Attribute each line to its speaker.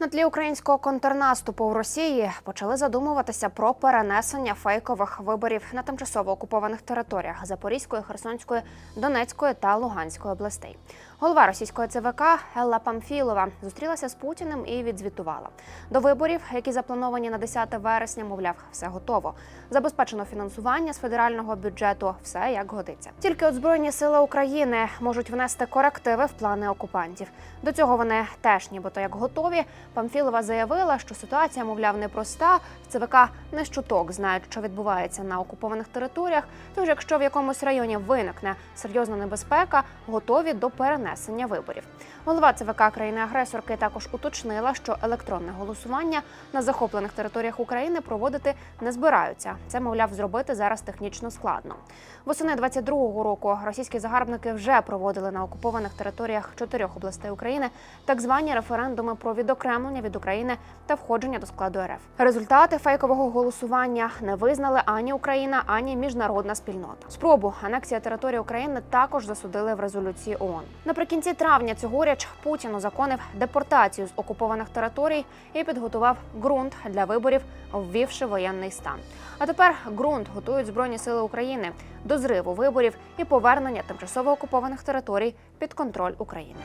Speaker 1: На тлі українського контрнаступу в Росії почали задумуватися про перенесення фейкових виборів на тимчасово окупованих територіях Запорізької, Херсонської, Донецької та Луганської областей. Голова російської ЦВК Елла Памфілова зустрілася з Путіним і відзвітувала. До виборів, які заплановані на 10 вересня, мовляв, все готово. Забезпечено фінансування з федерального бюджету, все як годиться. Тільки от збройні сили України можуть внести корективи в плани окупантів. До цього вони теж, нібито як готові. Памфілова заявила, що ситуація, мовляв, непроста. В ЦВК не щуток знають, що відбувається на окупованих територіях. Тож, якщо в якомусь районі виникне серйозна небезпека, готові до перенесення виборів. Голова ЦВК країни-агресорки також уточнила, що електронне голосування на захоплених територіях України проводити не збираються. Це, мовляв, зробити зараз технічно складно. Восени 22-го року російські загарбники вже проводили на окупованих територіях чотирьох областей України так звані референдуми про відокремлення від України та входження до складу РФ. Результати фейкового голосування не визнали ані Україна, ані міжнародна спільнота. Спробу анексія території України також засудили в резолюції ООН. Наприкінці травня цьогоріч Путін узаконив депортацію з окупованих територій і підготував ґрунт для виборів, ввівши воєнний стан. А тепер ґрунт готують збройні сили України до зриву виборів і повернення тимчасово окупованих територій під контроль України.